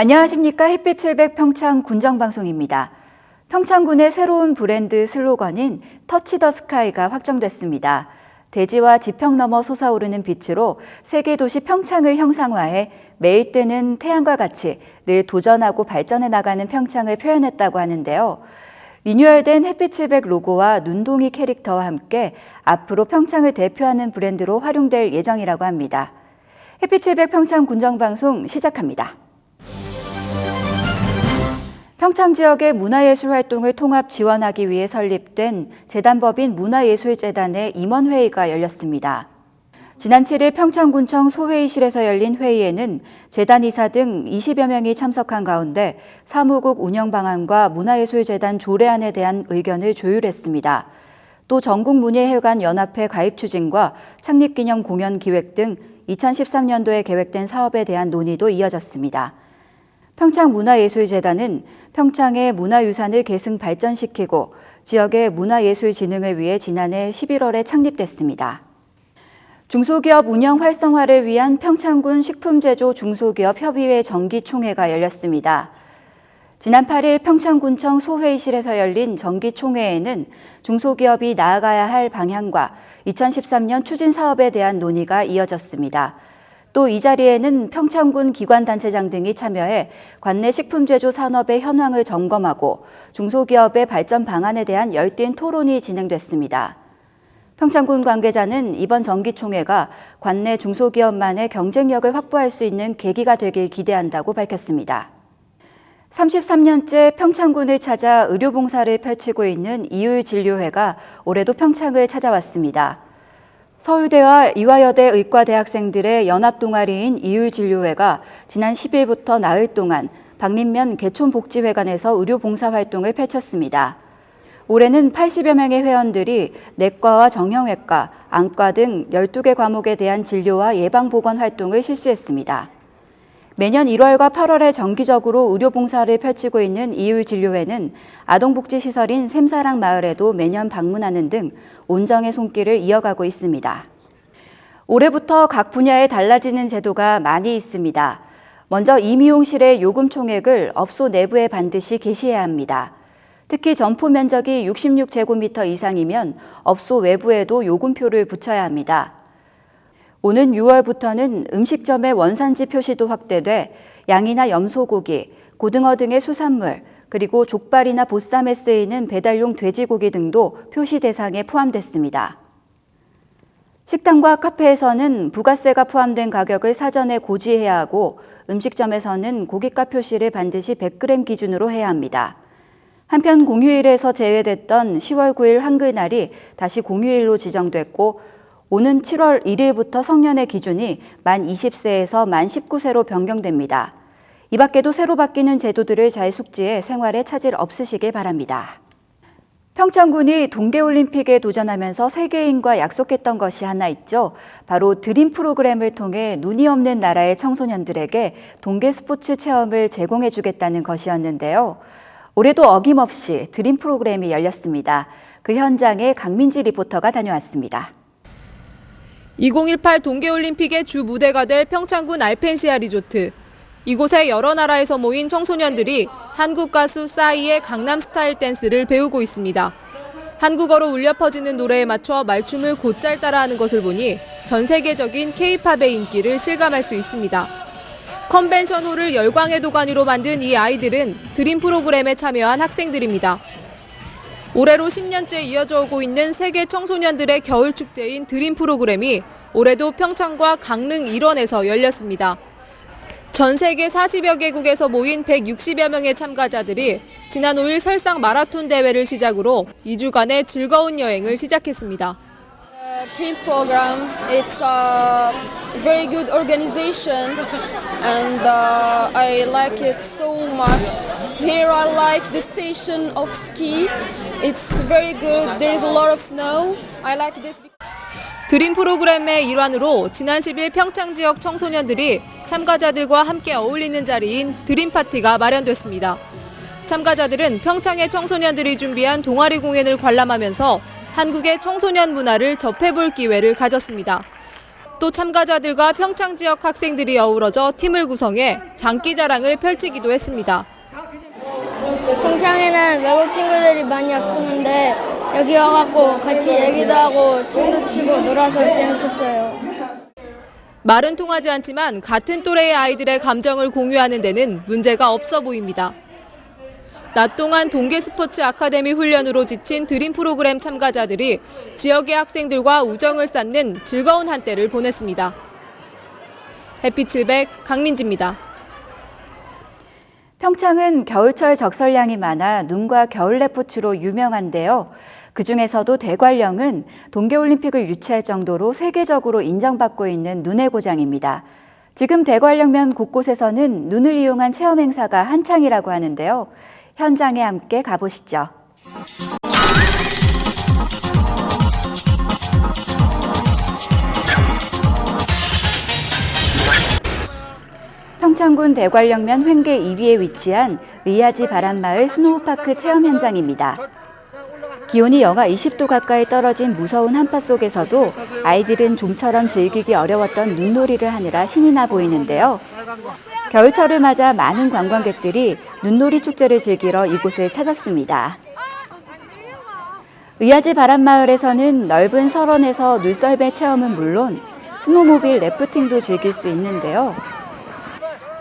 안녕하십니까. 햇빛 700 평창 군정 방송입니다. 평창군의 새로운 브랜드 슬로건인 터치 더 스카이가 확정됐습니다. 대지와 지평 너머 솟아오르는 빛으로 세계 도시 평창을 형상화해 매일 뜨는 태양과 같이 늘 도전하고 발전해 나가는 평창을 표현했다고 하는데요. 리뉴얼된 햇빛 700 로고와 눈동이 캐릭터와 함께 앞으로 평창을 대표하는 브랜드로 활용될 예정이라고 합니다. 햇빛 700 평창 군정방송 시작합니다. 평창 지역의 문화예술 활동을 통합 지원하기 위해 설립된 재단법인 문화예술재단의 임원회의가 열렸습니다. 지난 7일 평창군청 소회의실에서 열린 회의에는 재단 이사 등 20여 명이 참석한 가운데 사무국 운영 방안과 문화예술재단 조례안에 대한 의견을 조율했습니다. 또 전국문예회관 연합회 가입 추진과 창립기념 공연 기획 등 2013년도에 계획된 사업에 대한 논의도 이어졌습니다. 평창문화예술재단은 평창의 문화유산을 계승 발전시키고 지역의 문화예술 진흥을 위해 지난해 11월에 창립됐습니다. 중소기업 운영 활성화를 위한 평창군 식품제조 중소기업 협의회 정기총회가 열렸습니다. 지난 8일 평창군청 소회의실에서 열린 정기총회에는 중소기업이 나아가야 할 방향과 2013년 추진 사업에 대한 논의가 이어졌습니다. 또 이 자리에는 평창군 기관단체장 등이 참여해 관내 식품제조 산업의 현황을 점검하고 중소기업의 발전 방안에 대한 열띤 토론이 진행됐습니다. 평창군 관계자는 이번 정기총회가 관내 중소기업만의 경쟁력을 확보할 수 있는 계기가 되길 기대한다고 밝혔습니다. 33년째 평창군을 찾아 의료봉사를 펼치고 있는 이율진료회가 올해도 평창을 찾아왔습니다. 서울대와 이화여대 의과대학생들의 연합동아리인 이율진료회가 지난 10일부터 나흘 동안 박림면 개촌복지회관에서 의료봉사활동을 펼쳤습니다. 올해는 80여 명의 회원들이 내과와 정형외과, 안과 등 12개 과목에 대한 진료와 예방보건 활동을 실시했습니다. 매년 1월과 8월에 정기적으로 의료봉사를 펼치고 있는 이율진료회는 아동복지시설인 샘사랑 마을에도 매년 방문하는 등 온정의 손길을 이어가고 있습니다. 올해부터 각 분야에 달라지는 제도가 많이 있습니다. 먼저 임의용실의 요금 총액을 업소 내부에 반드시 게시해야 합니다. 특히 점포 면적이 66제곱미터 이상이면 업소 외부에도 요금표를 붙여야 합니다. 오는 6월부터는 음식점의 원산지 표시도 확대돼 양이나 염소고기, 고등어 등의 수산물, 그리고 족발이나 보쌈에 쓰이는 배달용 돼지고기 등도 표시 대상에 포함됐습니다. 식당과 카페에서는 부가세가 포함된 가격을 사전에 고지해야 하고 음식점에서는 고깃값 표시를 반드시 100g 기준으로 해야 합니다. 한편 공휴일에서 제외됐던 10월 9일 한글날이 다시 공휴일로 지정됐고 오는 7월 1일부터 성년의 기준이 만 20세에서 만 19세로 변경됩니다. 이 밖에도 새로 바뀌는 제도들을 잘 숙지해 생활에 차질 없으시길 바랍니다. 평창군이 동계올림픽에 도전하면서 세계인과 약속했던 것이 하나 있죠. 바로 드림 프로그램을 통해 눈이 없는 나라의 청소년들에게 동계 스포츠 체험을 제공해 주겠다는 것이었는데요. 올해도 어김없이 드림 프로그램이 열렸습니다. 그 현장에 강민지 리포터가 다녀왔습니다. 2018 동계올림픽의 주 무대가 될 평창군 알펜시아 리조트. 이곳에 여러 나라에서 모인 청소년들이 한국 가수 싸이의 강남 스타일 댄스를 배우고 있습니다. 한국어로 울려 퍼지는 노래에 맞춰 말춤을 곧잘 따라하는 것을 보니 전 세계적인 K-팝의 인기를 실감할 수 있습니다. 컨벤션 홀을 열광의 도가니로 만든 이 아이들은 드림 프로그램에 참여한 학생들입니다. 올해로 10년째 이어져 오고 있는 세계 청소년들의 겨울 축제인 드림 프로그램이 올해도 평창과 강릉 일원에서 열렸습니다. 전 세계 40여 개국에서 모인 160여 명의 참가자들이 지난 5일 설상 마라톤 대회를 시작으로 2주간의 즐거운 여행을 시작했습니다. Uh, Dream program. It's a very good organization, and uh, I like it so much. Here I like the station of ski. It's very good. There is a lot of snow. I like this. 드림 프로그램의 일환으로 지난 10일 평창 지역 청소년들이 참가자들과 함께 어울리는 자리인 드림 파티가 마련됐습니다. 참가자들은 평창의 청소년들이 준비한 동아리 공연을 관람하면서 한국의 청소년 문화를 접해볼 기회를 가졌습니다. 또 참가자들과 평창 지역 학생들이 어우러져 팀을 구성해 장기 자랑을 펼치기도 했습니다. 평창에는 외국 친구들이 많이 없었는데 여기 와갖고 같이 얘기도 하고 춤도 추고 놀아서 재밌었어요. 말은 통하지 않지만 같은 또래의 아이들의 감정을 공유하는 데는 문제가 없어 보입니다. 낮 동안 동계 스포츠 아카데미 훈련으로 지친 드림 프로그램 참가자들이 지역의 학생들과 우정을 쌓는 즐거운 한때를 보냈습니다. 해피칠백 강민지입니다. 평창은 겨울철 적설량이 많아 눈과 겨울 레포츠로 유명한데요. 그 중에서도 대관령은 동계올림픽을 유치할 정도로 세계적으로 인정받고 있는 눈의 고장입니다. 지금 대관령면 곳곳에서는 눈을 이용한 체험 행사가 한창이라고 하는데요. 현장에 함께 가보시죠. 평창군 대관령면 횡계 1위에 위치한 의야지 바람마을 스노우파크 체험 현장입니다. 기온이 영하 20도 가까이 떨어진 무서운 한파 속에서도 아이들은 좀처럼 즐기기 어려웠던 눈놀이를 하느라 신이 나 보이는데요. 겨울철을 맞아 많은 관광객들이 눈놀이 축제를 즐기러 이곳을 찾았습니다. 의아지 바람마을에서는 넓은 설원에서 눈썰매 체험은 물론 스노모빌 래프팅도 즐길 수 있는데요.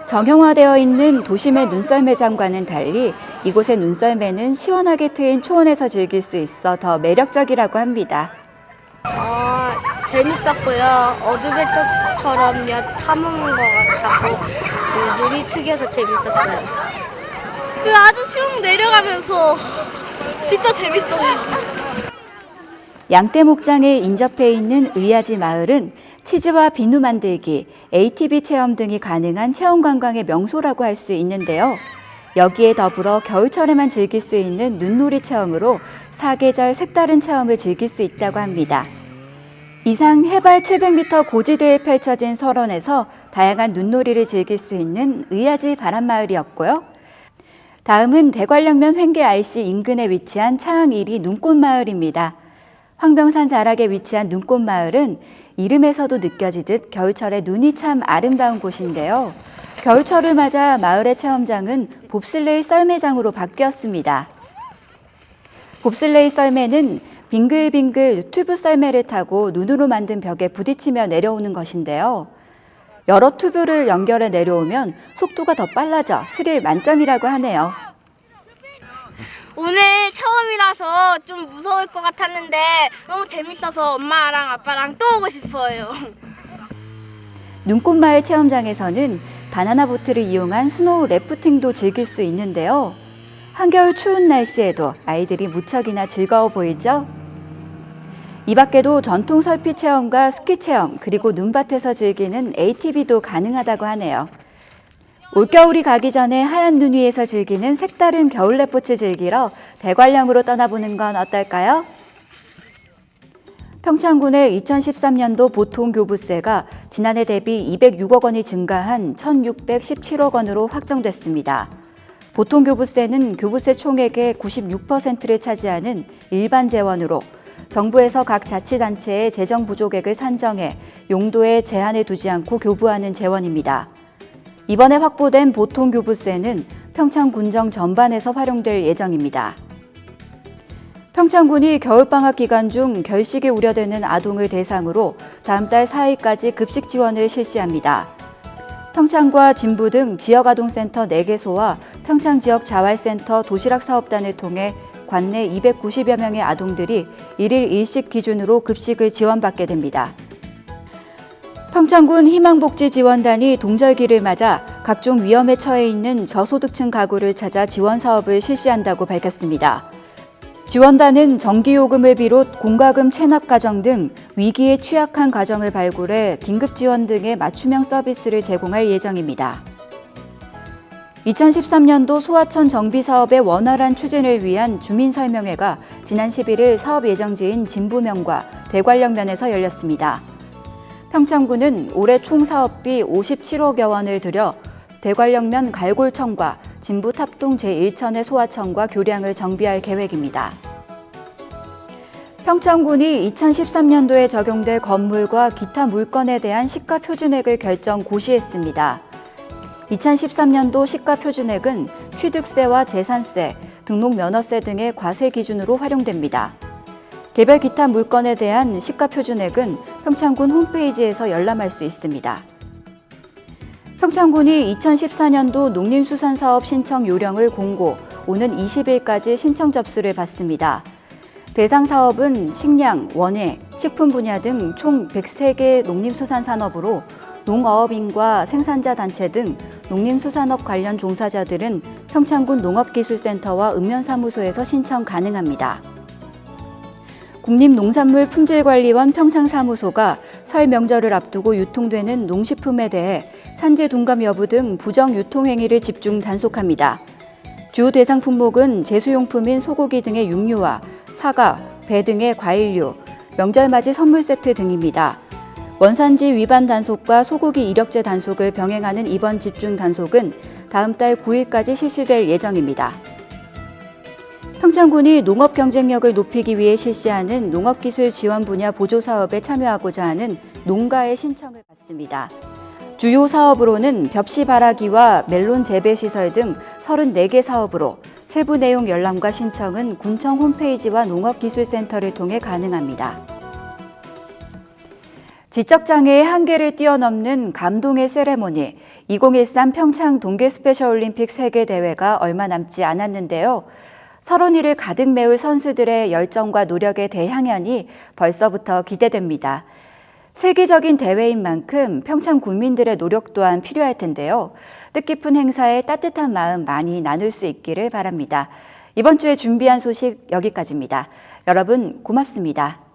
정형화되어 있는 도심의 눈썰매장과는 달리 이곳의 눈썰매는 시원하게 트인 초원에서 즐길 수 있어 더 매력적이라고 합니다. 어, 재밌었고요. 어드벤처처럼 탐험한 것그 눈이 특이해서 재밌었어요. 그 아주 쉬운 내려가면서 진짜 재밌어요. 양떼 목장에 인접해 있는 의아지 마을은 치즈와 비누 만들기, ATV 체험 등이 가능한 체험 관광의 명소라고 할 수 있는데요. 여기에 더불어 겨울철에만 즐길 수 있는 눈놀이 체험으로 사계절 색다른 체험을 즐길 수 있다고 합니다. 이상 해발 700m 고지대에 펼쳐진 설원에서 다양한 눈놀이를 즐길 수 있는 의아지 바람마을이었고요. 다음은 대관령면 횡계 IC 인근에 위치한 차항 1리 눈꽃마을입니다. 황병산 자락에 위치한 눈꽃마을은 이름에서도 느껴지듯 겨울철에 눈이 참 아름다운 곳인데요. 겨울철을 맞아 마을의 체험장은 봅슬레이 썰매장으로 바뀌었습니다. 봅슬레이 썰매는 빙글빙글 튜브 썰매를 타고 눈으로 만든 벽에 부딪히며 내려오는 것인데요. 여러 튜브를 연결해 내려오면 속도가 더 빨라져 스릴 만점이라고 하네요. 오늘 처음이라서 좀 무서울 것 같았는데 너무 재밌어서 엄마랑 아빠랑 또 오고 싶어요. 눈꽃마을 체험장에서는 바나나 보트를 이용한 스노우 래프팅도 즐길 수 있는데요. 한겨울 추운 날씨에도 아이들이 무척이나 즐거워 보이죠? 이 밖에도 전통 설피 체험과 스키 체험, 그리고 눈밭에서 즐기는 ATV도 가능하다고 하네요. 올겨울이 가기 전에 하얀 눈 위에서 즐기는 색다른 겨울 레포츠 즐기러 대관령으로 떠나보는 건 어떨까요? 평창군의 2013년도 보통 교부세가 지난해 대비 206억 원이 증가한 1,617억 원으로 확정됐습니다. 보통 교부세는 교부세 총액의 96%를 차지하는 일반 재원으로 정부에서 각 자치단체의 재정 부족액을 산정해 용도에 제한을 두지 않고 교부하는 재원입니다. 이번에 확보된 보통 교부세는 평창 군정 전반에서 활용될 예정입니다. 평창군이 겨울방학 기간 중 결식이 우려되는 아동을 대상으로 다음 달 4일까지 급식 지원을 실시합니다. 평창과 진부 등 지역아동센터 4개소와 평창 지역 자활센터 도시락 사업단을 통해 관내 290여 명의 아동들이 일일 일식 기준으로 급식을 지원받게 됩니다. 평창군 희망복지지원단이 동절기를 맞아 각종 위험에 처해 있는 저소득층 가구를 찾아 지원 사업을 실시한다고 밝혔습니다. 지원단은 전기요금을 비롯 공과금 체납 과정 등 위기에 취약한 가정을 발굴해 긴급 지원 등의 맞춤형 서비스를 제공할 예정입니다. 2013년도 소하천 정비 사업의 원활한 추진을 위한 주민 설명회가 지난 11일 사업 예정지인 진부면과 대관령면에서 열렸습니다. 평창군은 올해 총 사업비 57억여 원을 들여 대관령면 갈골청과 진부 탑동 제1천의 소하천과 교량을 정비할 계획입니다. 평창군이 2013년도에 적용될 건물과 기타 물건에 대한 시가 표준액을 결정 고시했습니다. 2013년도 시가 표준액은 취득세와 재산세, 등록 면허세 등의 과세 기준으로 활용됩니다. 개별 기타 물건에 대한 시가 표준액은 평창군 홈페이지에서 열람할 수 있습니다. 평창군이 2014년도 농림수산사업 신청 요령을 공고 오는 20일까지 신청 접수를 받습니다. 대상 사업은 식량, 원예, 식품 분야 등 총 103개 농림수산산업으로 농어업인과 생산자 단체 등 농림수산업 관련 종사자들은 평창군 농업기술센터와 읍면사무소에서 신청 가능합니다. 국립농산물 품질관리원 평창사무소가 설 명절을 앞두고 유통되는 농식품에 대해 산지 둔감 여부 등 부정 유통 행위를 집중 단속합니다. 주요 대상 품목은 제수용품인 소고기 등의 육류와 사과, 배 등의 과일류, 명절맞이 선물 세트 등입니다. 원산지 위반 단속과 소고기 이력제 단속을 병행하는 이번 집중 단속은 다음 달 9일까지 실시될 예정입니다. 평창군이 농업 경쟁력을 높이기 위해 실시하는 농업기술 지원 분야 보조 사업에 참여하고자 하는 농가의 신청을 받습니다. 주요 사업으로는 벽시 발화기와 멜론 재배 시설 등 34개 사업으로 세부 내용 열람과 신청은 군청 홈페이지와 농업기술센터를 통해 가능합니다. 지적장애의 한계를 뛰어넘는 감동의 세레모니 2013 평창 동계 스페셜 올림픽 세계 대회가 얼마 남지 않았는데요. 설원이를 가득 메울 선수들의 열정과 노력의 대향연이 벌써부터 기대됩니다. 세계적인 대회인 만큼 평창 군민들의 노력 또한 필요할 텐데요. 뜻깊은 행사에 따뜻한 마음 많이 나눌 수 있기를 바랍니다. 이번 주에 준비한 소식 여기까지입니다. 여러분 고맙습니다.